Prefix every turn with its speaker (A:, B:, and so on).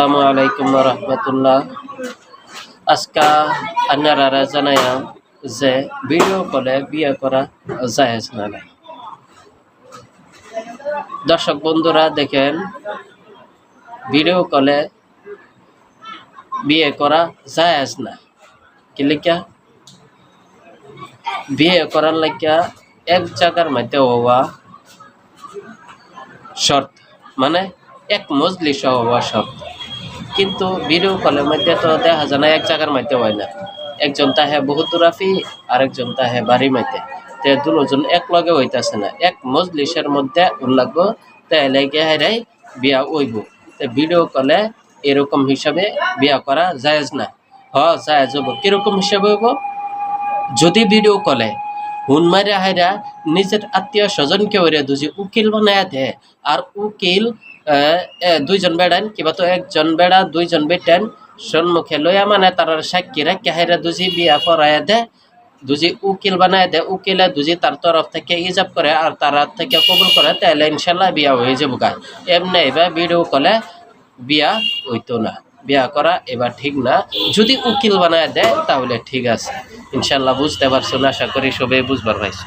A: আসসালামু আলাইকুম রহমতুল্লাহ। আজকা আপনারা জানাইলাম যে ভিডিও কলে বিয়ে করা জায়েজ না নাই। দর্শক বন্ধুরা দেখেন, ভিডিও কলে বিয়ে করা জায়েজ না। কি লিখা? বিয়ে করার লাগিয়া এক জায়গার মধ্যে হওয়া শর্ত মানে এক মজলিস হওয়া শর্ত। কিন্তু ভিডিও কলের মধ্যে তো দেখা যায় না, এক জায়গার মধ্যে হয় না। একজন তাহে বহুত দূরাফি, আরেকজন তাহে বাড়ি মাইতে। তে দুজন এক লগে হইতাছে না। এক মজলিসের মধ্যে উল্লাগ তাহলে গেহারাই বিয়া হইব। তে ভিডিও কলে এরকম হিসাবে বিয়া করা জায়েজ না। হ, জায়েজ হব কীরকম হিসাবে হইব? যদি ভিডিও কলে হুন মারে হাইরা নিজের আত্মীয় স্বজনকে ওরে দুজি উকিল বানায় দে আর উকিল দুইজন বেড়ান কিবা তো একজন বেড়া, দুইজন বেটেন, সন্মুখে লইয়া মানে তার সাক্ষী রাখে হাইরা দুজি বিয়া করায় দে, দুজি উকিল বানায় দে, উকিলে দুজি তার তরফ থেকে ইজাব করে আর তার থেকে কবুল করে তাহলে ইনশাল্লাহ বিয়া হয়ে যাব গা এমনি এবার ভিডিও কলে বিয়া হইতো না, বিয়া করা এবার ঠিক না। যদি উকিল বানায় দেয় তাহলে ঠিক আছে। ইনশাল্লাহ বুঝতে পারছ আশা করি সবাই বুঝবার পাইছো।